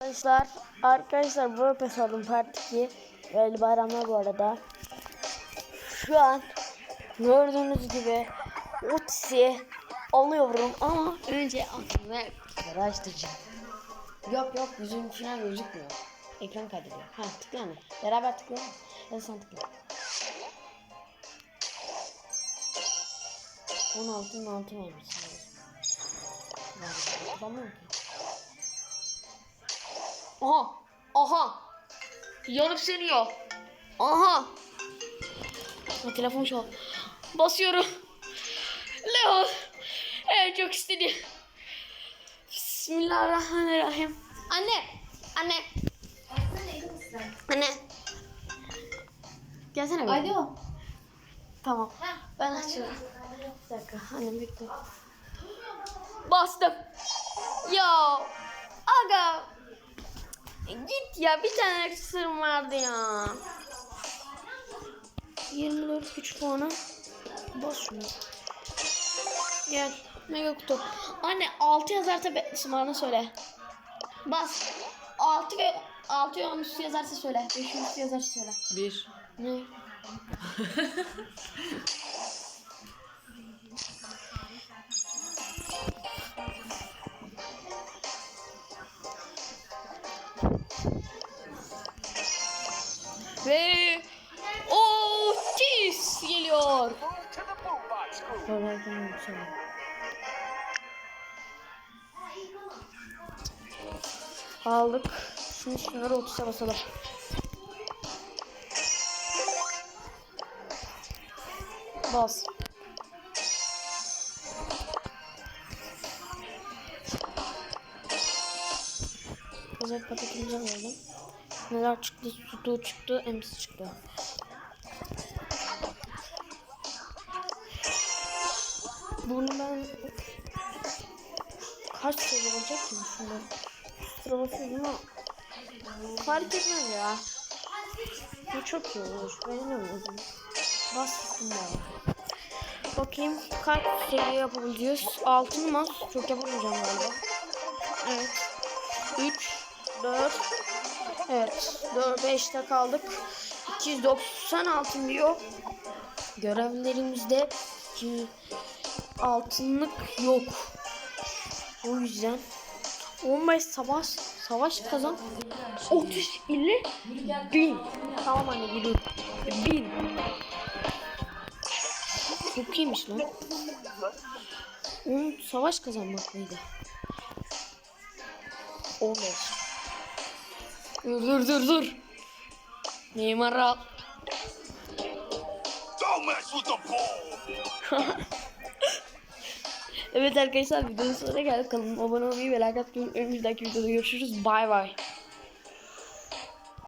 Arkadaşlar, arkadaşlar bu pes aldım part 2. Böyle bayramlar bu arada. Şu an gördüğünüz gibi Otis'i alıyorum ama önce aklımda araştıracağım. Yok yok yüzüm falan gözükmüyor. Ekran kaydediyor. Ha tıkla hani. Beraber tıklayalım. Hadi sen tıkla. 16 16 olmuş. Yapamıyorum ki. Aha. Aha. Yanıp sönüyor. Aha. Ha, telefon şu an. Basıyorum. Leo. En çok istedi. Bismillahirrahmanirrahim. Anne. Anne. Anne. Gelsene bir. Alo. Tamam. Ben açıyorum. Bir dakika. Annem bekle. Bastım. Ya. Aga. Git ya. Bir tane aksesuarım vardı ya. 24 güç puanı. Bas şunu. Gel. Mega kutu. Anne 6 yazarsa be, bana söyle. Bas. 6 ve 6 ve 10 üstü yazarsa söyle. 5 üstü yazarsa söyle. Bir. Ne? Ve Otis geliyor. Aldık. Şimdi şunları 30'a basalım. Bas. Özel paketimizi alalım. Neler çıktı? Sütü çıktı, emsi çıktı. Bunu ben kaç seviye olacak ki şunu? Sıra basıyorum ama fark etmez ya. Bu çok iyi olur. Beğeniyorum. Bastım bana. Bakayım kaç seviye yapabileceğiz. Altın mı? Çok yapamayacağım galiba. Evet. 3, 4, evet. 4, 5'te kaldık. 290 altın diyor. Görevlerimizde ki altınlık yok. O yüzden 15 savaş savaş kazan 30 ile 1000. Tamam anne gidiyorum. 1000. Çok iyiymiş lan. Onun savaş kazanmak mıydı? 15. Dur dur dur dur. Neymar al. Evet arkadaşlar videonun sonuna geldik. Kanalıma abone olmayı ve like atmayı unutmayın. Bir videoda görüşürüz. Bay bay.